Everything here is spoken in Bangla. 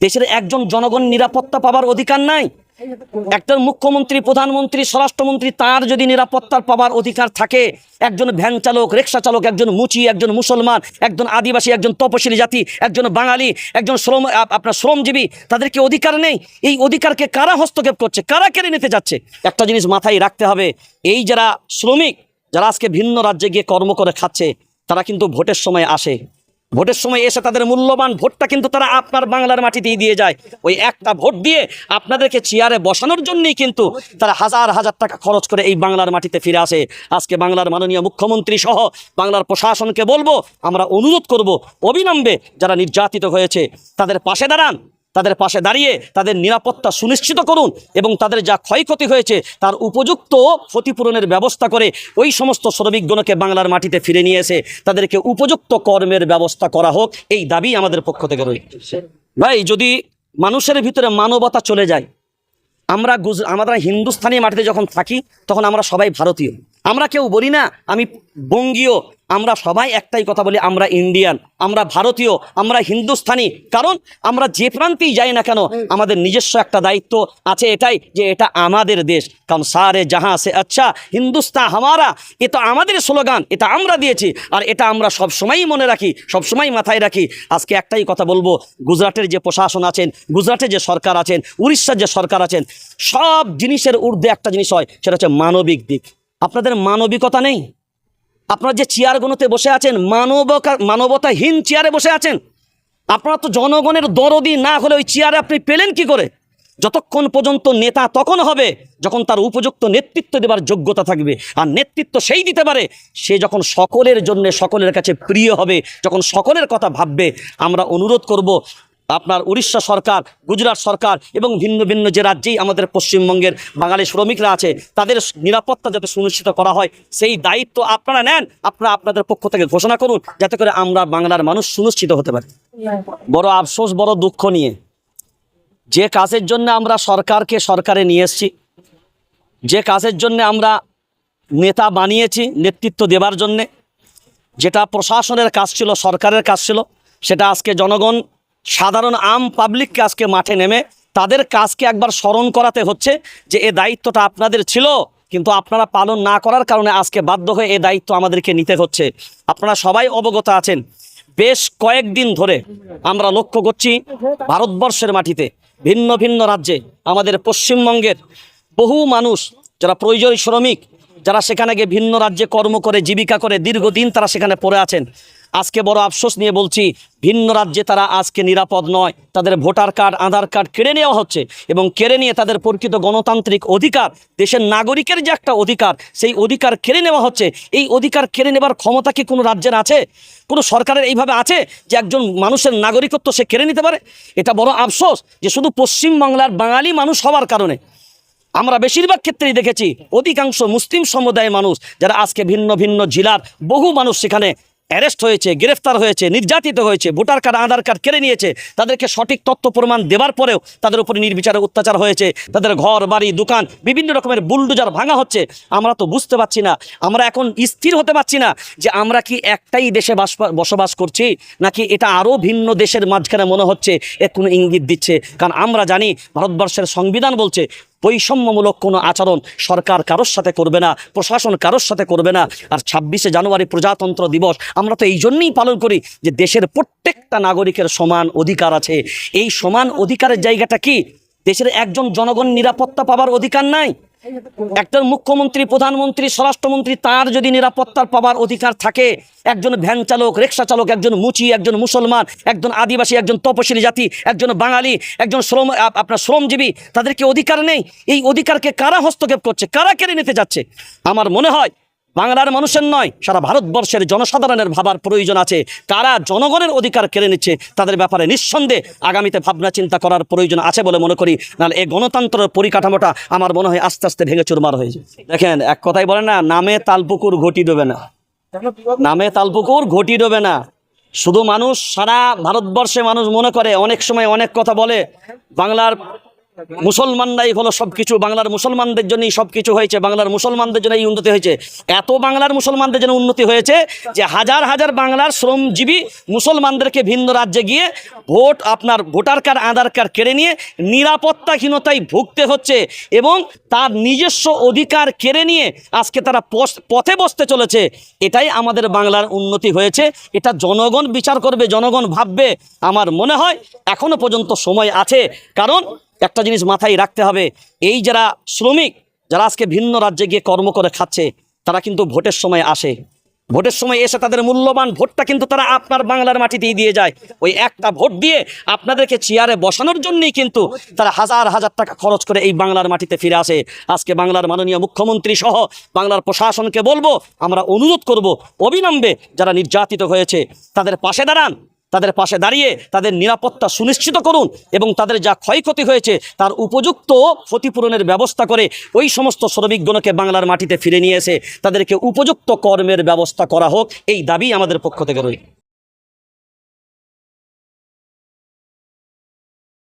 দেশের একজন জনগণ নিরাপত্তা পাবার অধিকার নাই। একজন মুখ্যমন্ত্রী, প্রধানমন্ত্রী, স্বরাষ্ট্রমন্ত্রী, তার যদি নিরাপত্তার পাবার অধিকার থাকে, একজন ভ্যান চালক, রিক্সা চালক, একজন মুচি, একজন মুসলমান, একজন আদিবাসী, একজন তপশিলি জাতি, একজন বাঙালি, একজন শ্রম আপনার শ্রমজীবী, তাদের কি অধিকার নেই? এই অধিকারকে কারা হস্তক্ষেপ করছে? কারা কেড়ে নিতে যাচ্ছে? একটা জিনিস মাথায় রাখতে হবে, এই যারা শ্রমিক, যারা আজকে ভিন্ন রাজ্যে গিয়ে কর্ম করে খাচ্ছে, তারা কিন্তু ভোটের সময় আসে। ভোটের সময় এসে তাদের মূল্যবান ভোটটা কিন্তু তারা আপনার বাংলার মাটিতেই দিয়ে যায়। ওই একটা ভোট দিয়ে আপনাদেরকে চেয়ারে বসানোর জন্যই কিন্তু তারা হাজার হাজার টাকা খরচ করে এই বাংলার মাটিতে ফিরে আসে। আজকে বাংলার মাননীয় মুখ্যমন্ত্রী সহ বাংলার প্রশাসনকে বলব, আমরা অনুরোধ করব অবিলম্বে যারা নির্যাতিত হয়েছে, তাদের পাশে দাঁড়ান। তাদের পাশে দাঁড়িয়ে তাদের নিরাপত্তা সুনিশ্চিত করুন এবং তাদের যা ক্ষয়ক্ষতি হয়েছে তার উপযুক্ত ক্ষতিপূরণের ব্যবস্থা করে ওই সমস্ত শ্রমিকগণকে বাংলার মাটিতে ফিরে নিয়ে এসে তাদেরকে উপযুক্ত কর্মের ব্যবস্থা করা হোক, এই দাবি আমাদের পক্ষ থেকে রয়েছে ভাই, যদি মানুষের ভিতরে মানবতা চলে যায়, আমরা গুজ আমরা হিন্দুস্থানি মাটিতে যখন থাকি, তখন আমরা সবাই ভারতীয়। আমরা কেউ বলি না, আমি বঙ্গীয় আমরা সবাই একটাই কথা বলি আমরা ইন্ডিয়ান আমরা ভারতীয় আমরা হিন্দুস্থানি। কারণ আমরা যে প্রান্তেই যাই না কেন আমাদের নিজস্ব একটা দায়িত্ব আছে এটাই যে এটা আমাদের দেশ। কারণ সারে জাহাঁ সে আচ্ছা হিন্দুস্তান হামারা এ তো আমাদের স্লোগান এটা আমরা দিয়েছি আর এটা আমরা সব সময়ই মনে রাখি সব সময় মাথায় রাখি। আজকে একটাই কথা বলব গুজরাটের যে প্রশাসন আছেন গুজরাটের যে সরকার আছেন উড়িষ্যার যে সরকার আছেন সব জিনিসের ঊর্ধ্বে একটা জিনিস হয় সেটা হচ্ছে মানবিক দিক। আপনাদের মানবিকতা নেই? আপনারা যে চেয়ারগুলোতে বসে আছেন, মানবকা মানবতাহীন চেয়ারে বসে আছেন, আপনারা তো জনগণের দরদি না হলে ওই চেয়ারে আপনি পেলেন কি করে? যতক্ষণ পর্যন্ত নেতা তখন হবে, যখন তার উপযুক্ত নেতৃত্ব দেবার যোগ্যতা থাকবে। আর নেতৃত্ব সেই দিতে পারে, সে যখন সকলের জন্য সকলের কাছে প্রিয় হবে, যখন সকলের কথা ভাববে, আমরা অনুরোধ করব আপনার উড়িষ্যা সরকার, গুজরাট সরকার এবং ভিন্ন ভিন্ন যে রাজ্যেই আমাদের পশ্চিমবঙ্গের বাঙালি শ্রমিকরা আছে, তাদের নিরাপত্তা যাতে সুনিশ্চিত করা হয়, সেই দায়িত্ব আপনারা নেন, আপনারা আপনাদের পক্ষ থেকে ঘোষণা করুন, যাতে করে আমরা বাংলার মানুষ সুনিশ্চিত হতে পারি। বড় আফসোস, বড় দুঃখ নিয়ে। যে কাজের জন্য আমরা সরকারকে সরকারে নিয়ে এসেছি, যে কাজের জন্য আমরা নেতা বানিয়েছি, নেতৃত্ব দেবার জন্যে, যেটা প্রশাসনের কাজ ছিল, সরকারের কাজ ছিল, সেটা আজকে জনগণ সাধারণ আম পাবলিককে আজকে মাঠে নেমে তাদের কাজকে একবার স্মরণ করাতে হচ্ছে যে এ দায়িত্বটা আপনাদের ছিল, কিন্তু আপনারা পালন না করার কারণে আজকে বাধ্য হয়ে এ দায়িত্ব আমাদেরকে নিতে হচ্ছে। আপনারা সবাই অবগত আছেন, বেশ কয়েকদিন ধরে আমরা লক্ষ্য করছি ভারতবর্ষের মাটিতে ভিন্ন ভিন্ন রাজ্যে আমাদের পশ্চিমবঙ্গের বহু মানুষ, যারা প্রয়োজনীয় শ্রমিক, যারা সেখানে গিয়ে ভিন্ন রাজ্যে কর্ম করে, জীবিকা করে, দীর্ঘদিন তারা সেখানে পড়ে আছেন। আজকে বড় আফসোস নিয়ে বলছি, ভিন্ন রাজ্যে তারা আজকে নিরাপদ নয়। তাদের ভোটার কার্ড, আধার কার্ড কেড়ে নেওয়া হচ্ছে এবং কেড়ে নিয়ে তাদের প্রকৃত গণতান্ত্রিক অধিকার, দেশের নাগরিকের যে একটা অধিকার, সেই অধিকার কেড়ে নেওয়া হচ্ছে। এই অধিকার কেড়ে নেবার ক্ষমতা কি কোনো রাজ্যের আছে? কোনো সরকারের এইভাবে আছে যে একজন মানুষের নাগরিকত্ব সে কেড়ে নিতে পারে? এটা বড় আফসোস যে শুধু পশ্চিমবাংলার বাঙালি মানুষ হওয়ার কারণে। আমরা বেশিরভাগ ক্ষেত্রেই দেখেছি, অধিকাংশ মুসলিম সমুদায়ের মানুষ, যারা আজকে ভিন্ন ভিন্ন জেলার বহু মানুষ সেখানে অ্যারেস্ট হয়েছে, গ্রেফতার হয়েছে, নির্যাতিত হয়েছে, ভোটার কার্ড, আধার কার্ড কেড়ে নিয়েছে। তাদেরকে সঠিক তথ্য প্রমাণ দেওয়ার পরেও তাদের উপরে নির্বিচারে অত্যাচার হয়েছে। তাদের ঘর, বাড়ি, দোকান বিভিন্ন রকমের বুলডোজার ভাঙা হচ্ছে। আমরা তো বুঝতে পারছি না, আমরা এখন স্থির হতে পারছি না যে আমরা কি একটাই দেশে বাস বসবাস করছি, নাকি এটা আরও ভিন্ন দেশের মাঝখানে মনে হচ্ছে, এ কোনো ইঙ্গিত দিচ্ছে। কারণ আমরা জানি, ভারতবর্ষের সংবিধান বলছে বৈষম্যমূলক কোনো আচরণ সরকার কারোর সাথে করবে না, প্রশাসন কারোর সাথে করবে না। আর ছাব্বিশে জানুয়ারি প্রজাতন্ত্র দিবস, আমরা তো এই জন্যেই পালন করি যে দেশের প্রত্যেকটা নাগরিকের সমান অধিকার আছে। এই সমান অধিকারের জায়গাটা কি? দেশের একজন জনগণ নিরাপত্তা পাবার অধিকার নাই? একজন মুখ্যমন্ত্রী, প্রধানমন্ত্রী, স্বরাষ্ট্রমন্ত্রী, তার যদি নিরাপত্তার পাবার অধিকার থাকে, একজন ভ্যান চালক, রিক্সা চালক, একজন মুচি, একজন মুসলমান, একজন আদিবাসী, একজন তপশিলি জাতি, একজন বাঙালি, একজন শ্রম আপনার শ্রমজীবী তাদেরকে অধিকার নেই? এই অধিকারকে কারা হস্তক্ষেপ করছে? কারা কেড়ে নিতে যাচ্ছে? আমার মনে হয় বাংলার মানুষের নয়, সারা ভারতবর্ষের জনসাধারণের ভাবার প্রয়োজন আছে। কারা জনগণের অধিকার কেড়ে নিচ্ছে, তাদের ব্যাপারে নিঃসন্দেহে আগামীতে ভাবনা চিন্তা করার প্রয়োজন আছে বলে মনে করি। নাহলে এই গণতন্ত্রের পরিকাঠামোটা আমার মনে হয় আস্তে আস্তে ভেঙে চুরমার হয়ে যায় দেখেন, এক কথাই বলে না, নামে তালপুকুর ঘটি দেবে না। নামে তালপুকুর ঘটি দেবে না। শুধু মানুষ, সারা ভারতবর্ষে মানুষ মনে করে, অনেক সময় অনেক কথা বলে, বাংলার মুসলমানরাই হলো সব কিছু বাংলার মুসলমানদের জন্যই সব কিছু হয়েছে, বাংলার মুসলমানদের জন্য এই উন্নতি হয়েছে। এত বাংলার মুসলমানদের জন্য উন্নতি হয়েছে যে হাজার হাজার বাংলার শ্রমজীবী মুসলমানদেরকে ভিন্ন রাজ্যে গিয়ে ভোট আপনার ভোটার কার্ড, আধার কার্ড কেড়ে নিয়ে নিরাপত্তাহীনতায় ভুগতে হচ্ছে এবং তার নিজস্ব অধিকার কেড়ে নিয়ে আজকে তারা পথে বসতে চলেছে। এটাই আমাদের বাংলার উন্নতি হয়েছে। এটা জনগণ বিচার করবে, জনগণ ভাববে। আমার মনে হয় এখনও পর্যন্ত সময় আছে। কারণ একটা জিনিস মাথায় রাখতে হবে, এই যারা শ্রমিক, যারা আজকে ভিন্ন রাজ্যে গিয়ে কর্ম করে খাচ্ছে, তারা কিন্তু ভোটের সময় আসে। ভোটের সময় এসে তাদের মূল্যবান ভোটটা কিন্তু তারা আপনার বাংলার মাটিতেই দিয়ে যায়। ওই একটা ভোট দিয়ে আপনাদেরকে চেয়ারে বসানোর জন্যই কিন্তু তারা হাজার হাজার টাকা খরচ করে এই বাংলার মাটিতে ফিরে আসে। আজকে বাংলার মাননীয় মুখ্যমন্ত্রী সহ বাংলার প্রশাসনকে বলব, আমরা অনুরোধ করব অবিলম্বে যারা নির্যাতিত হয়েছে, তাদের পাশে দাঁড়ান। তাদের পাশে দাঁড়িয়ে তাদের নিরাপত্তা সুনিশ্চিত করুন এবং তাদের যা ক্ষয়ক্ষতি হয়েছে তার উপযুক্ত ক্ষতিপূরণের ব্যবস্থা করে ওই সমস্ত শ্রমিকগণকে বাংলার মাটিতে ফিরে নিয়ে এসে তাদেরকে উপযুক্ত কর্মের ব্যবস্থা করা হোক, এই দাবি আমাদের পক্ষ থেকে রইল।